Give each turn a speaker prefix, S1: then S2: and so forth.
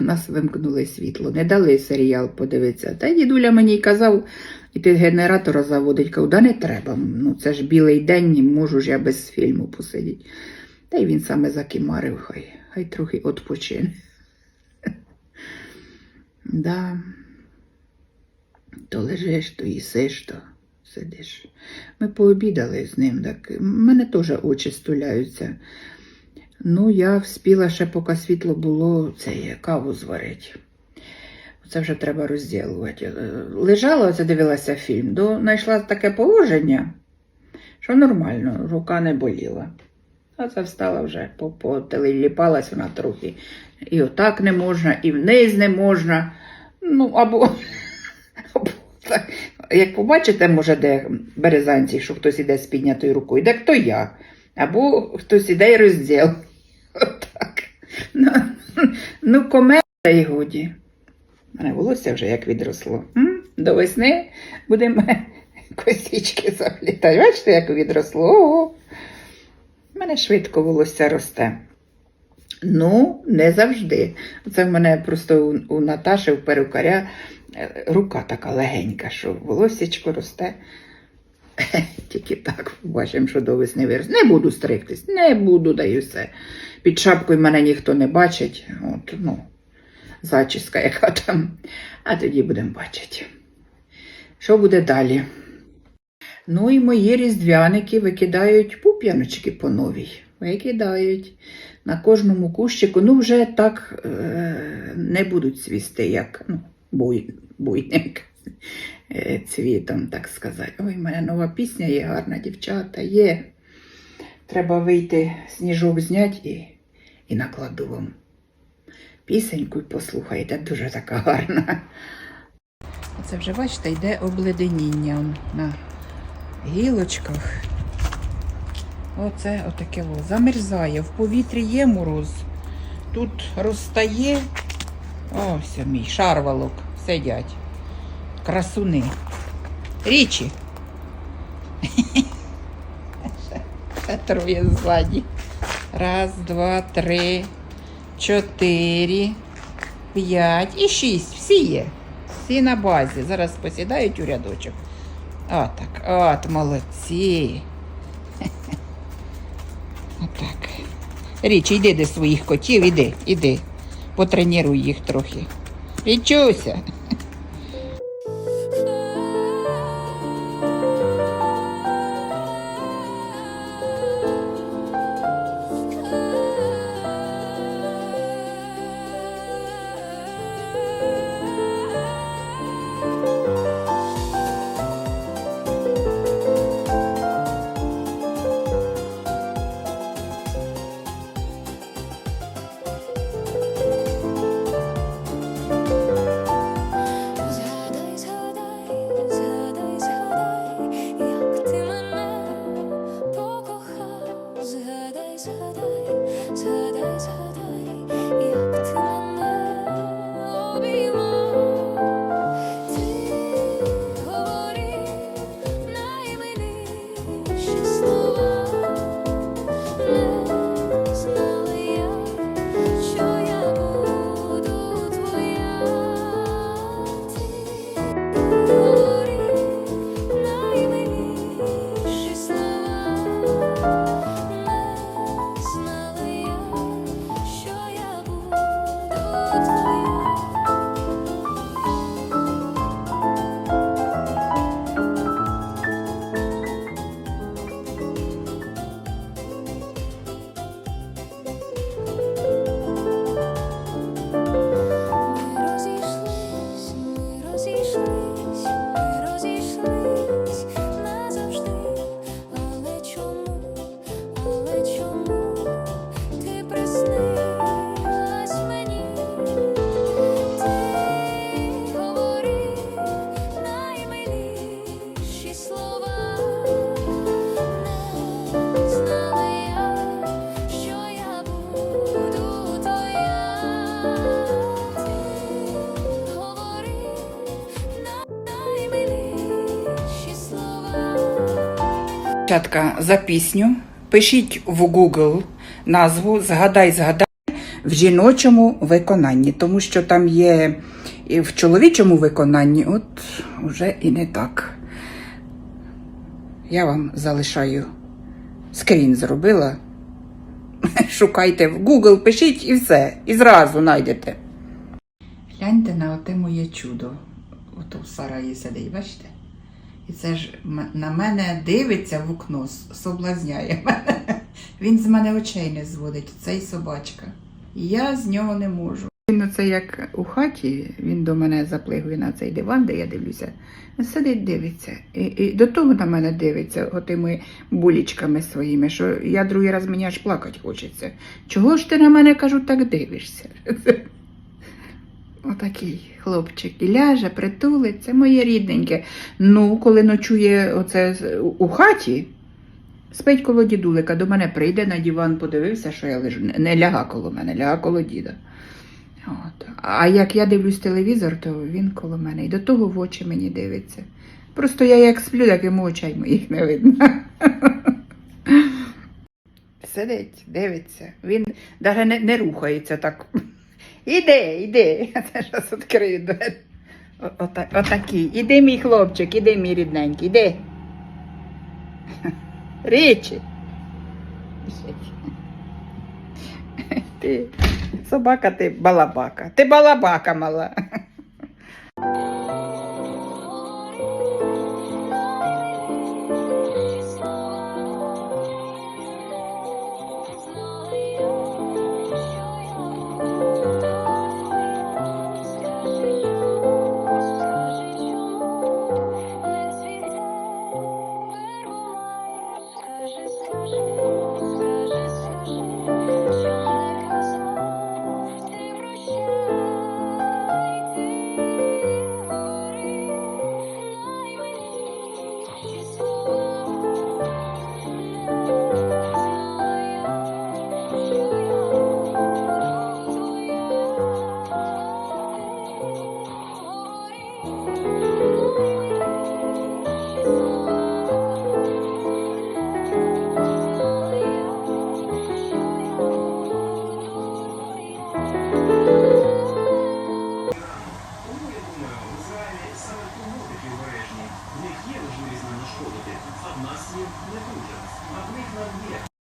S1: Нас вимкнули світло, не дали серіал подивитися. Та дідуля мені й казав, і під генератора заводить, кажу, да не треба. Ну це ж білий день, можу ж я без фільму посидіти. Та й він саме закимарив, хай, хай трохи відпочине. Да. То лежиш, то їсиш, то сидиш. Ми пообідали з ним, так в мене теж очі стуляються. Ну, я вспіла ще, поки світло було, це каву зварити. Це вже треба розділувати. Е, Лежала, оце дивилася фільм, до знайшла таке положення, що нормально, рука не боліла. А це встала вже, по, по телеліпалась вона трохи. І отак не можна, і вниз не можна. Ну, або, або так. як побачите, може, де березанці, що хтось іде з піднятою рукою, де хто я, або хтось іде і розділ. Отак. Ну, ну комедія і годі. У мене волосся вже як відросло. До весни будемо косічки заплітати. Бачите, як відросло? У мене швидко волосся росте. Ну, не завжди. Це в мене просто у, у Наташі, у перукаря, е, рука така легенька, що волоссячко росте. Тільки так побачимо, що до весни виросте. Не буду стригтись, не буду, даю все. Під шапкою мене ніхто не бачить. От, ну, зачіска, яка там. А тоді будемо бачити. Що буде далі? Ну і мої різдвяники викидають пуп'яночки по новій. Викидають. На кожному кущику, ну вже так е, не будуть цвісти, як ну, буй, буйним е, цвітом, так сказати. Ой, в мене нова пісня є гарна, дівчата, є. Треба вийти, сніжок зняти і, і накладу вам пісеньку послухайте, дуже така гарна. Це вже, бачите, йде обледеніння на гілочках. Оце отаке о, замерзає. В повітрі є мороз. Тут розтає. Ось мій шарвалок сидять. Красуни. Річі. Ще троє ззаді. Раз, два, три, чотири, п'ять і шість. Всі є. Всі на базі. Зараз посідають у рядочок. Отак. От, молодці. Отак. Річ, йди до своїх котів, іди, іди. Потренуй їх трохи. Річуся. Дівчатка, за пісню. Пишіть в Google назву Згадай, згадай. В жіночому виконанні, тому що там є і в чоловічому виконанні, от вже і не так. Я вам залишаю скрін зробила. Шукайте в Google, пишіть і все, і зразу знайдете. Гляньте на оте моє чудо. Ото в сараї сидить, бачите? І це ж на мене дивиться в окно, соблазняє мене. Він з мене очей не зводить, цей собачка. Я з нього не можу. Він оце як у хаті, він до мене заплигує на цей диван, де я дивлюся. Сидить, дивиться. І, і до того на мене дивиться, отими булічками своїми, що я другий раз мені аж плакати хочеться. Чого ж ти на мене кажу, так дивишся? Отакий хлопчик. І ляже, притулиться, моє рідненьке. Ну, коли ночує оце у- хаті, спить коло дідулика, до мене прийде на диван, подивився, що я лежу. Не ляга коло мене, ляга коло діда. От. А як я дивлюсь телевізор, то він коло мене. І до того в очі мені дивиться. Просто я як сплю, так йому очей моїх не видно. Сидить, дивиться. Він навіть не, не рухається так. Іди, іди. Я зараз відкрию двері. Отакий. Іди, мій хлопчик, іди, мій рідненький, іди. Річі. Ти собака, ти балабака. Ти балабака мала.
S2: Не
S3: дуже. Нам є